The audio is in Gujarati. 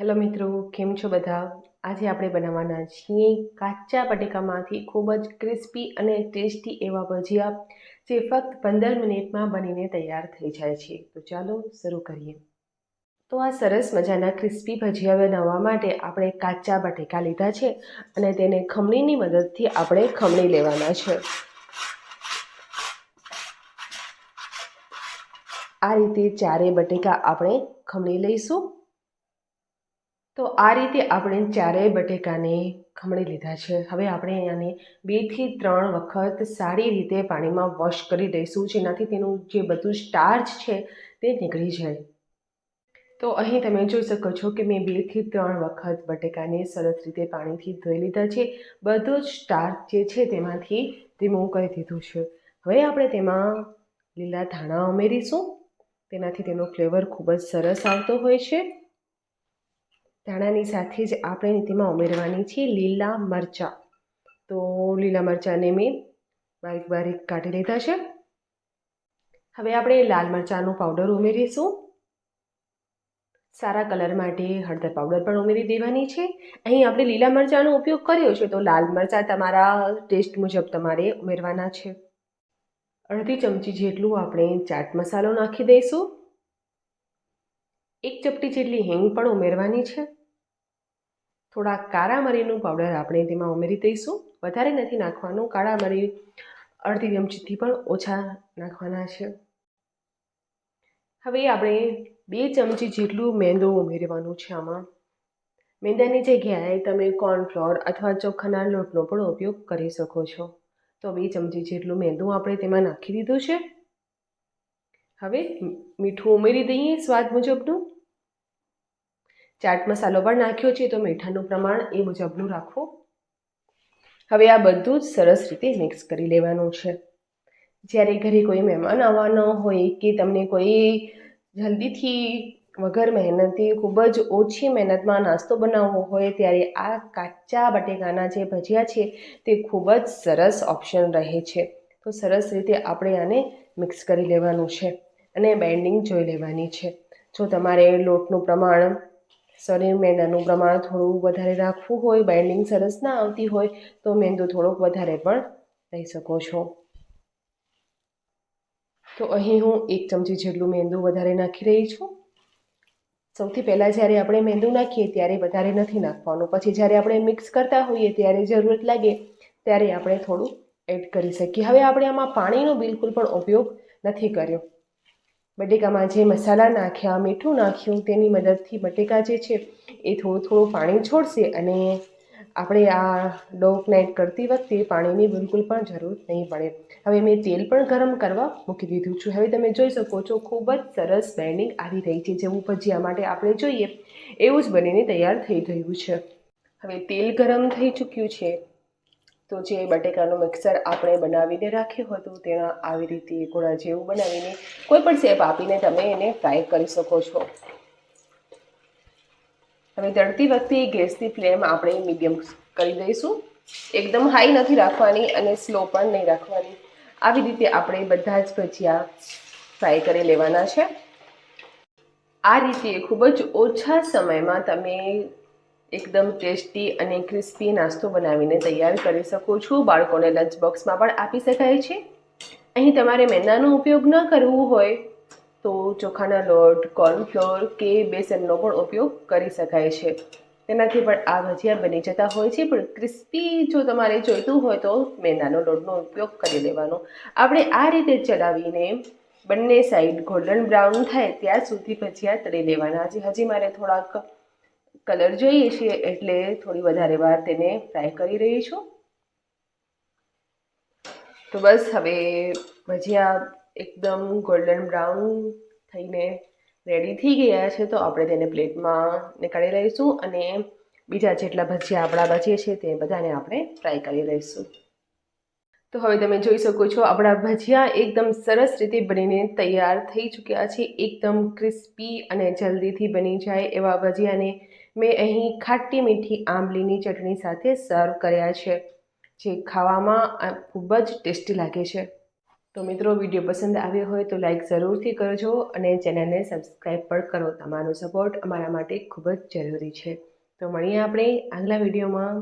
હેલો મિત્રો, કેમ છો બધા? આજે આપણે બનાવવાના છીએ કાચા બટેકામાંથી ખૂબ જ ક્રિસ્પી અને ટેસ્ટી એવા ભજીયા જે ફક્ત પંદર મિનિટમાં બનીને તૈયાર થઈ જાય છે. તો ચાલો શરૂ કરીએ. તો આ સરસ મજાના ક્રિસ્પી ભજીયા બનાવવા માટે આપણે કાચા બટેકા લીધા છે અને તેને ખમણીની મદદથી આપણે ખમણી લેવાના છે. આ રીતે ચારે બટેકા આપણે ખમણી લઈશું. તો આ રીતે આપણે ચારેય બટેકાને ખમણી લીધા છે. હવે આપણે આને બેથી ત્રણ વખત સારી રીતે પાણીમાં વોશ કરી દઈશું. જેનાથી તેનું જે બધું સ્ટાર્ચ છે તે નીકળી જાય. તો અહીં તમે જોઈ શકો છો કે મેં બેથી ત્રણ વખત બટેકાને સરસ રીતે પાણીથી ધોઈ લીધા છે. બધું જ સ્ટાર્ચ જે છે તેમાંથી રિમૂવ કરી દીધું છે. હવે આપણે તેમાં લીલા ધાણા ઉમેરીશું. તેનાથી તેનો ફ્લેવર ખૂબ જ સરસ આવતો હોય છે. ધાણાની સાથે જ આપણે તેમાં ઉમેરવાની છે લીલા મરચાં. તો લીલા મરચાંને મેં બારીક બારીક કાઢી લીધા છે. હવે આપણે લાલ મરચાંનો પાવડર ઉમેરીશું. સારા કલર માટે હળદર પાવડર પણ ઉમેરી દેવાની છે. અહીં આપણે લીલા મરચાંનો ઉપયોગ કર્યો છે તો લાલ મરચાં તમારા ટેસ્ટ મુજબ તમારે ઉમેરવાના છે. અડધી ચમચી જેટલું આપણે ચાટ મસાલો નાખી દઈશું. એક ચપટી જેટલી હિંગ પણ ઉમેરવાની છે. થોડા કાળા મરીનું પાવડર આપણે તેમાં ઉમેરી દઈશું. વધારે નથી નાખવાનું. કાળા મરી અડધી ચમચીથી પણ ઓછા નાખવાના છે. હવે આપણે બે ચમચી જેટલું મેંદો ઉમેરવાનું છે આમાં. મેંદાની જગ્યાએ તમે કોર્નફ્લોર અથવા ચોખાના લોટનો પણ ઉપયોગ કરી શકો છો. તો બે ચમચી જેટલું મેંદું આપણે તેમાં નાખી દીધું છે. હવે મીઠું ઉમેરી દઈએ સ્વાદ મુજબનું. ચાટ મસાલો પણ નાખ્યો છે, તો મીઠાનું પ્રમાણ એ મુજબનું રાખો. હવે આ બધું જ સરસ રીતે મિક્સ કરી લેવાનું છે. જ્યારે ઘરે કોઈ મહેમાન આવવાનો હોય કે તમને કોઈ જલ્દીથી વગર મહેનતે ખૂબ જ ઓછી મહેનતમાં નાસ્તો બનાવવો હોય, ત્યારે આ કાચા બટેકાના જે ભજીયા છે, તે ખૂબ જ સરસ ઓપ્શન રહે છે. તો સરસ રીતે આપણે આને મિક્સ કરી લેવાનું છે અને બેન્ડિંગ જોઈ લેવાની છે. જો તમારે લોટનું પ્રમાણ સોરી મેંદાનું પ્રમાણ થોડું વધારે રાખવું હોય બાઇન્ડિંગ સરસ ના આવતી હોય, તો મેંદો થોડોક વધારે પણ લઈ શકો છો. તો અહીં હું એક ચમચી જેટલું મેંદુ વધારે નાખી રહી છું. સૌથી પહેલાં જ્યારે આપણે મેંદુ નાખીએ ત્યારે વધારે નથી નાખવાનું. પછી જ્યારે આપણે મિક્સ કરતા હોઈએ ત્યારે જરૂરત લાગે ત્યારે આપણે થોડું એડ કરી શકીએ. હવે આપણે આમાં પાણીનો બિલકુલ પણ ઉપયોગ નથી કર્યો. બટેકામાં જે મસાલા નાખ્યા, મીઠું નાખ્યું, તેની મદદથી બટેકા જે છે એ થોડું થોડું પાણી છોડશે અને આપણે આ ડો નાઇટ કરતી વખતે પાણીની બિલકુલ પણ જરૂર નહીં પડે. હવે મેં તેલ પણ ગરમ કરવા મૂકી દીધું છું. હવે તમે જોઈ શકો છો, ખૂબ જ સરસ બેન્ડિંગ આવી રહી છે. જેવું ભજીયા માટે આપણે જોઈએ, એવું જ બનીને તૈયાર થઈ ગયું છે. હવે તેલ ગરમ થઈ ચૂક્યું છે. તો જે બટેકાનું મિક્સર આપણે બનાવીને રાખ્યું હતું, તેના આવી રીતે ગોળા જેવું બનાવીને કોઈ પણ શેપ આપીને તમે એને ફ્રાય કરી શકો છો. હવે તળતી વખતે ગેસની ફ્લેમ આપણે મીડિયમ કરી દઈશું. એકદમ હાઈ નથી રાખવાની અને સ્લો પણ નહીં રાખવાની. આવી રીતે આપણે બધા જ ભજીયા ફ્રાય કરી લેવાના છે. આ રીતે ખૂબ જ ઓછા સમયમાં તમે એકદમ ટેસ્ટી અને ક્રિસ્પી નાસ્તો બનાવીને તૈયાર કરી શકો છો. બાળકોને લંચ બોક્સમાં પણ આપી શકાય છે. અહીં તમારે મેંદાનો ઉપયોગ ન કરવો હોય તો ચોખાના લોટ કોર્નફ્લોર કે બેસનનો પણ ઉપયોગ કરી શકાય છે. તેનાથી પણ આ ભજીયા બની જતા હોય છે. પણ ક્રિસ્પી જો તમારે જોઈતું હોય તો મેંદાનો લોટનો ઉપયોગ કરી લેવાનો. આપણે આ રીતે ચલાવીને બંને સાઈડ ગોલ્ડન બ્રાઉન થાય ત્યાં સુધી ભજીયા તળી લેવાના હજી હજી મારે થોડાક કલર જોઈએ છીએ એટલે થોડી વધારે વાર તેને ફ્રાય કરી રહી છું. તો બસ હવે ભજીયા એકદમ ગોલ્ડન બ્રાઉન થઈને રેડી થઈ ગયા છે, તો આપણે તેને પ્લેટમાં નીકાળી લઈશું અને બીજા જેટલા ભજીયા આપણા બચે છે તે બધાને આપણે ફ્રાય કરી લઈશું. તો હવે તમે જોઈ શકો છો, આપણા ભજીયા એકદમ સરસ રીતે બનીને તૈયાર થઈ ચૂક્યા છે, એકદમ ક્રિસ્પી અને જલ્દીથી બની જાય એવા ભજીયાને મેં અહીં ખાટી મીઠી આંબલીની ચટણી સાથે સર્વ કર્યા છે, જે ખાવામાં ખૂબ જ ટેસ્ટી લાગે છે. તો મિત્રો, વીડિયો પસંદ આવ્યો હોય તો લાઈક જરૂરથી કરજો અને ચેનલને સબસ્ક્રાઈબ પણ કરો. તમારો સપોર્ટ અમારા માટે ખૂબ જ જરૂરી છે. તો મળીએ આપણે આગલા વિડીયોમાં.